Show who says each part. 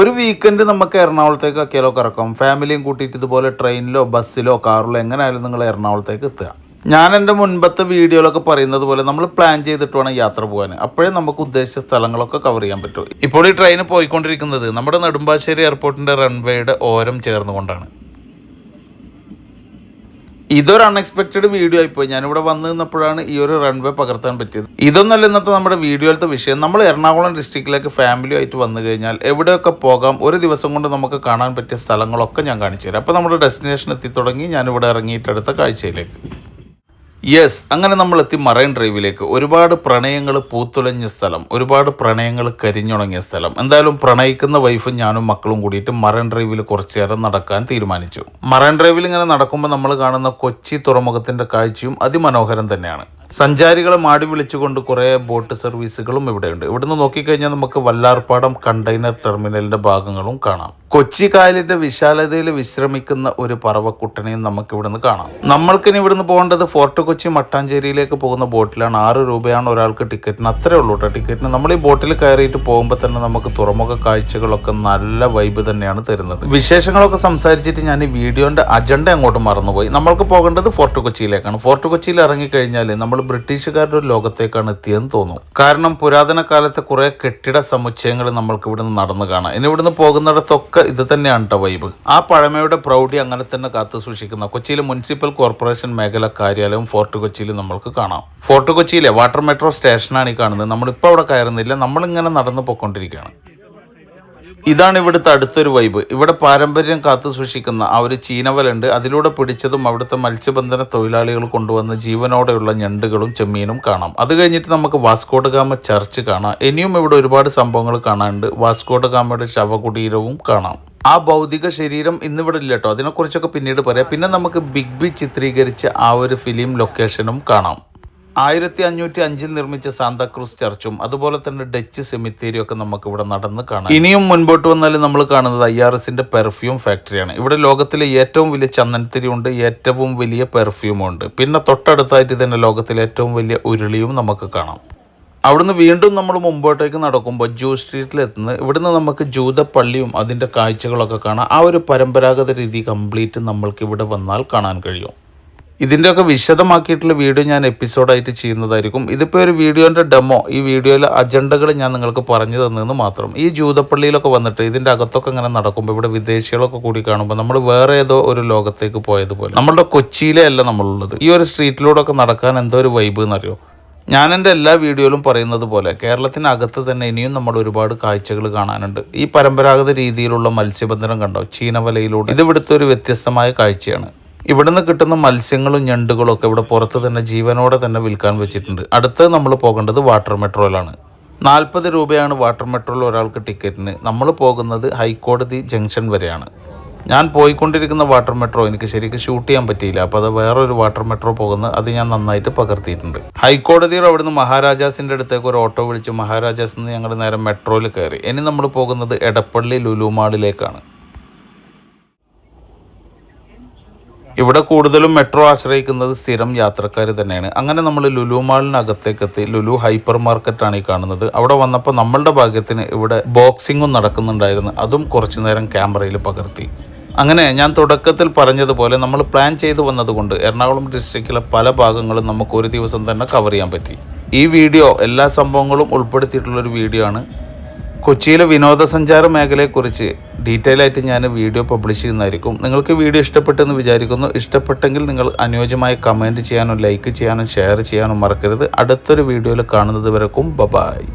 Speaker 1: ഒരു വീക്കെൻഡ് നമുക്ക് എറണാകുളത്തേക്ക് ആക്കിയാലോ കറക്കാം? ഫാമിലിയും കൂട്ടിയിട്ട് ഇതുപോലെ ട്രെയിനിലോ ബസ്സിലോ കാറിലോ എങ്ങനെയായാലും നിങ്ങൾ എറണാകുളത്തേക്ക് എത്തുക. ഞാൻ എന്റെ മുൻപത്തെ വീഡിയോയിലൊക്കെ പറയുന്നത് പോലെ നമ്മൾ പ്ലാൻ ചെയ്തിട്ട് വേണം യാത്ര പോകാൻ. അപ്പോഴേ നമുക്ക് ഉദ്ദേശിച്ച സ്ഥലങ്ങളൊക്കെ കവർ ചെയ്യാൻ പറ്റൂ. ഇപ്പോൾ ഈ ട്രെയിൻ പോയിക്കൊണ്ടിരിക്കുന്നത് നമ്മുടെ നെടുമ്പാശ്ശേരി എയർപോർട്ടിന്റെ റൺവേയുടെ ഓരം ചേർന്നുകൊണ്ടാണ്. ഇതൊരു അൺഎക്സ്പെക്റ്റഡ് വീഡിയോ ആയിപ്പോയി. ഞാനിവിടെ വന്നു നിന്നപ്പോഴാണ് ഈ ഒരു റൺവേ പകർത്താൻ പറ്റിയത്. ഇതൊന്നല്ല ഇന്നത്തെ നമ്മുടെ വീഡിയോയിലത്തെ വിഷയം. നമ്മൾ എറണാകുളം ഡിസ്ട്രിക്റ്റിലേക്ക് ഫാമിലി ആയിട്ട് വന്നു കഴിഞ്ഞാൽ എവിടെയൊക്കെ പോകാം ഒരു ദിവസം കൊണ്ട് നമുക്ക് കാണാൻ പറ്റിയ സ്ഥലങ്ങളൊക്കെ ഞാൻ കാണിച്ചു തരാം. അപ്പോൾ നമ്മുടെ ഡെസ്റ്റിനേഷൻ എത്തി തുടങ്ങി. ഞാനിവിടെ ഇറങ്ങിയിട്ട് അടുത്ത കാഴ്ചയിലേക്ക്. യെസ് അങ്ങനെ നമ്മൾ എത്തി മറൈൻ ഡ്രൈവിലേക്ക് ഒരുപാട് പ്രണയങ്ങൾ പൂത്തുലഞ്ഞ സ്ഥലം. ഒരുപാട് പ്രണയങ്ങൾ കരിഞ്ഞുണങ്ങിയ സ്ഥലം. എന്തായാലും പ്രണയിക്കുന്ന വൈഫും ഞാനും മക്കളും കൂടിയിട്ട് മറൈൻ ഡ്രൈവിൽ കുറച്ചു നേരം നടക്കാൻ തീരുമാനിച്ചു. മറൈൻ ഡ്രൈവിൽ ഇങ്ങനെ നടക്കുമ്പോൾ നമ്മൾ കാണുന്ന കൊച്ചി തുറമുഖത്തിന്റെ കാഴ്ചയും അതിമനോഹരം തന്നെയാണ്. സഞ്ചാരികളെ മാടി വിളിച്ചുകൊണ്ട് കുറേ ബോട്ട് സർവീസുകളും ഇവിടെയുണ്ട്. ഇവിടുന്ന് നോക്കിക്കഴിഞ്ഞാൽ നമുക്ക് വല്ലാർപ്പാടം കണ്ടെയ്നർ ടെർമിനലിന്റെ ഭാഗങ്ങളും കാണാം. കൊച്ചി കായലിന്റെ വിശാലതയിൽ വിശ്രമിക്കുന്ന ഒരു പറവക്കുട്ടനെയും നമുക്ക് ഇവിടുന്ന് കാണാം. നമ്മൾക്കിനി ഇവിടുന്ന് പോകേണ്ടത് ഫോർട്ട് കൊച്ചി മട്ടാഞ്ചേരിയിലേക്ക് പോകുന്ന ബോട്ടിലാണ്. ആറ് രൂപയാണ് ഒരാൾക്ക് ടിക്കറ്റിന്. അത്രേ ഉള്ളൂ കേട്ടോ ടിക്കറ്റിന്. നമ്മൾ ഈ ബോട്ടിൽ കയറിയിട്ട് പോകുമ്പോൾ തന്നെ നമുക്ക് തുറമുഖ കാഴ്ചകളൊക്കെ നല്ല വൈബ് തന്നെയാണ് തരുന്നത്. വിശേഷങ്ങളൊക്കെ സംസാരിച്ചിട്ട് ഞാൻ ഈ വീഡിയോന്റെ അജണ്ട അങ്ങോട്ട് മറന്നുപോയി. നമ്മൾക്ക് പോകേണ്ടത് ഫോർട്ട് കൊച്ചിയിലേക്കാണ്. ഫോർട്ട് കൊച്ചിയിൽ ഇറങ്ങിക്കഴിഞ്ഞാൽ നമ്മൾ ബ്രിട്ടീഷുകാരുടെ ഒരു ലോകത്തേക്കാണ് എത്തിയതെന്ന് തോന്നുന്നു. കാരണം പുരാതന കാലത്തെ കുറെ കെട്ടിട സമുച്ചയങ്ങൾ നമ്മൾക്ക് ഇവിടുന്ന് നടന്നു കാണാം. ഇനി ഇവിടുന്ന് പോകുന്നിടത്തൊക്കെ ഇത് തന്നെയാണ് വൈബ് ആ പഴമയുടെ പ്രൗഢി അങ്ങനെ തന്നെ കാത്തു സൂക്ഷിക്കുന്ന കൊച്ചിയിലെ മുനിസിപ്പൽ കോർപ്പറേഷൻ മേഖല കാര്യാലയം ഫോർട്ട് കൊച്ചിയിൽ നമ്മൾക്ക് കാണാം. ഫോർട്ട് കൊച്ചിയിലെ വാട്ടർ മെട്രോ സ്റ്റേഷനാണ് ഈ കാണുന്നത്. നമ്മളിപ്പോൾ അവിടെ കയറുന്നില്ല. നമ്മളിങ്ങനെ നടന്നു പോയിക്കൊണ്ടിരിക്കുകയാണ്. ഇതാണ് ഇവിടുത്തെ അടുത്തൊരു വൈബ്. ഇവിടെ പാരമ്പര്യം കാത്തു സൂക്ഷിക്കുന്ന ആ ഒരു ചീനവലുണ്ട് അതിലൂടെ പിടിച്ചതും അവിടുത്തെ മത്സ്യബന്ധന തൊഴിലാളികൾ കൊണ്ടുവന്ന ജീവനോടെയുള്ള ഞണ്ടുകളും ചെമ്മീനും കാണാം. അത് കഴിഞ്ഞിട്ട് നമുക്ക് വാസ്കോഡഗാമ ചർച്ച് കാണാം. ഇനിയും ഇവിടെ ഒരുപാട് സംഭവങ്ങൾ കാണാനുണ്ട്. വാസ്കോഡഗാമയുടെ ശവകുടീരവും കാണാം. ആ ഭൗതിക ശരീരം ഇന്നിവിടെ ഇല്ല കേട്ടോ. അതിനെക്കുറിച്ചൊക്കെ പിന്നീട് പറയാം. പിന്നെ നമുക്ക് ബിഗ് ബി ചിത്രീകരിച്ച ആ ഒരു ഫിലിം ലൊക്കേഷനും കാണാം. ആയിരത്തി അഞ്ഞൂറ്റി അഞ്ചിൽ നിർമ്മിച്ച സാന്താക്രൂസ് ചർച്ചും അതുപോലെ തന്നെ ഡച്ച് സെമിത്തേരിയും ഒക്കെ നമുക്ക് ഇവിടെ നടന്ന് കാണാം. ഇനിയും മുൻപോട്ട് വന്നാൽ നമ്മൾ കാണുന്നത് ഐ ആർ എസിന്റെ പെർഫ്യൂം ഫാക്ടറിയാണ്. ഇവിടെ ലോകത്തിലെ ഏറ്റവും വലിയ ചന്ദനത്തിരി ഉണ്ട് ഏറ്റവും വലിയ പെർഫ്യൂമും ഉണ്ട് പിന്നെ തൊട്ടടുത്തായിട്ട് തന്നെ ലോകത്തിലെ ഏറ്റവും വലിയ ഉരുളിയും നമുക്ക് കാണാം. അവിടുന്ന് വീണ്ടും നമ്മൾ മുമ്പോട്ടേക്ക് നടക്കുമ്പോൾ ജൂ സ്ട്രീറ്റിൽ എത്തുന്നത് ഇവിടുന്ന് നമുക്ക് ജൂത പള്ളിയും അതിന്റെ കാഴ്ചകളൊക്കെ കാണാം. ആ ഒരു പരമ്പരാഗത രീതി കംപ്ലീറ്റ് നമ്മൾക്ക് ഇവിടെ വന്നാൽ കാണാൻ കഴിയും. ഇതിന്റെയൊക്കെ വിശദമാക്കിയിട്ടുള്ള വീഡിയോ ഞാൻ എപ്പിസോഡായിട്ട് ചെയ്യുന്നതായിരിക്കും. ഇതിപ്പോൾ ഒരു വീഡിയോന്റെ ഡെമോ ഈ വീഡിയോയിലെ അജണ്ടകൾ ഞാൻ നിങ്ങൾക്ക് പറഞ്ഞു തന്നെന്ന് മാത്രം. ഈ ജൂതപ്പള്ളിയിലൊക്കെ വന്നിട്ട് ഇതിന്റെ അകത്തൊക്കെ ഇങ്ങനെ നടക്കുമ്പോൾ ഇവിടെ വിദേശികളൊക്കെ കൂടി കാണുമ്പോൾ നമ്മൾ വേറെ ഏതോ ഒരു ലോകത്തേക്ക് പോയതുപോലെ. നമ്മളുടെ കൊച്ചിയിലെ അല്ല നമ്മളുള്ളത്. ഈ ഒരു സ്ട്രീറ്റിലൂടെ ഒക്കെ നടക്കാൻ എന്തോ ഒരു വൈബ് എന്നറിയോ? ഞാൻ എന്റെ എല്ലാ വീഡിയോയിലും പറയുന്നത് പോലെ കേരളത്തിനകത്ത് തന്നെ ഇനിയും നമ്മൾ ഒരുപാട് കാഴ്ചകൾ കാണാനുണ്ട്. ഈ പരമ്പരാഗത രീതിയിലുള്ള മത്സ്യബന്ധനം കണ്ടോ? ചീനവലയിലൂടെ. ഇത് ഇവിടുത്തെ ഒരു വ്യത്യസ്തമായ കാഴ്ചയാണ്. ഇവിടുന്ന് കിട്ടുന്ന മത്സ്യങ്ങളും ഞണ്ടുകളും ഒക്കെ ഇവിടെ പുറത്ത് തന്നെ ജീവനോടെ തന്നെ വിൽക്കാൻ വെച്ചിട്ടുണ്ട്. അടുത്ത് നമ്മൾ പോകേണ്ടത് വാട്ടർ മെട്രോയിലാണ്. നാൽപ്പത് രൂപയാണ് വാട്ടർ മെട്രോയിൽ ഒരാൾക്ക് ടിക്കറ്റിന്. നമ്മൾ പോകുന്നത് ഹൈക്കോടതി ജംഗ്ഷൻ വരെയാണ്. ഞാൻ പോയിക്കൊണ്ടിരിക്കുന്ന വാട്ടർ മെട്രോ എനിക്ക് ശരിക്കും ഷൂട്ട് ചെയ്യാൻ പറ്റിയില്ല. അപ്പോൾ അത് വേറൊരു വാട്ടർ മെട്രോ പോകുന്നത് അത് ഞാൻ നന്നായിട്ട് പകർത്തിയിട്ടുണ്ട്. ഹൈക്കോടതിയുടെ അവിടുന്ന് മഹാരാജാസിന്റെ അടുത്തേക്ക് ഒരു ഓട്ടോ വിളിച്ച് മഹാരാജാസ് നിന്ന് ഞങ്ങൾ നേരെ മെട്രോയിൽ കയറി. ഇനി നമ്മൾ പോകുന്നത് എടപ്പള്ളി ലുലുമാളിലേക്കാണ് ഇവിടെ കൂടുതലും മെട്രോ ആശ്രയിക്കുന്നത് സ്ഥിരം യാത്രക്കാർ തന്നെയാണ്. അങ്ങനെ നമ്മൾ ലുലു മാളിനകത്തേക്ക് എത്തി ലുലു ഹൈപ്പർ മാർക്കറ്റാണ് ഈ കാണുന്നത്. അവിടെ വന്നപ്പോൾ നമ്മളുടെ ഭാഗ്യത്തിന് ഇവിടെ ബോക്സിങ്ങും നടക്കുന്നുണ്ടായിരുന്നു. അതും കുറച്ചു നേരം ക്യാമറയിൽ പകർത്തി. അങ്ങനെ ഞാൻ തുടക്കത്തിൽ പറഞ്ഞതുപോലെ നമ്മൾ പ്ലാൻ ചെയ്തു വന്നതുകൊണ്ട് എറണാകുളം ഡിസ്ട്രിക്റ്റിലെ പല ഭാഗങ്ങളും നമുക്ക് ഒരു ദിവസം തന്നെ കവർ ചെയ്യാൻ പറ്റി. ഈ വീഡിയോ എല്ലാ സംഭവങ്ങളും ഉൾപ്പെടുത്തിയിട്ടുള്ളൊരു വീഡിയോ ആണ്. കൊച്ചിയിലെ വിനോദസഞ്ചാര മേഖലയെക്കുറിച്ച് ഡീറ്റെയിൽ ആയിട്ട് ഞാൻ വീഡിയോ പബ്ലിഷ് ചെയ്യുന്നതായിരിക്കും. നിങ്ങൾക്ക് വീഡിയോ ഇഷ്ടപ്പെട്ടെന്ന് വിചാരിക്കുന്നു. ഇഷ്ടപ്പെട്ടെങ്കിൽ നിങ്ങൾ അനുയോജ്യമായ കമന്റ് ചെയ്യാനും ലൈക്ക് ചെയ്യാനും ഷെയർ ചെയ്യാനും മറക്കരുത്. അടുത്തൊരു വീഡിയോയിൽ കാണുന്നത് വരെക്കും. ബബായ്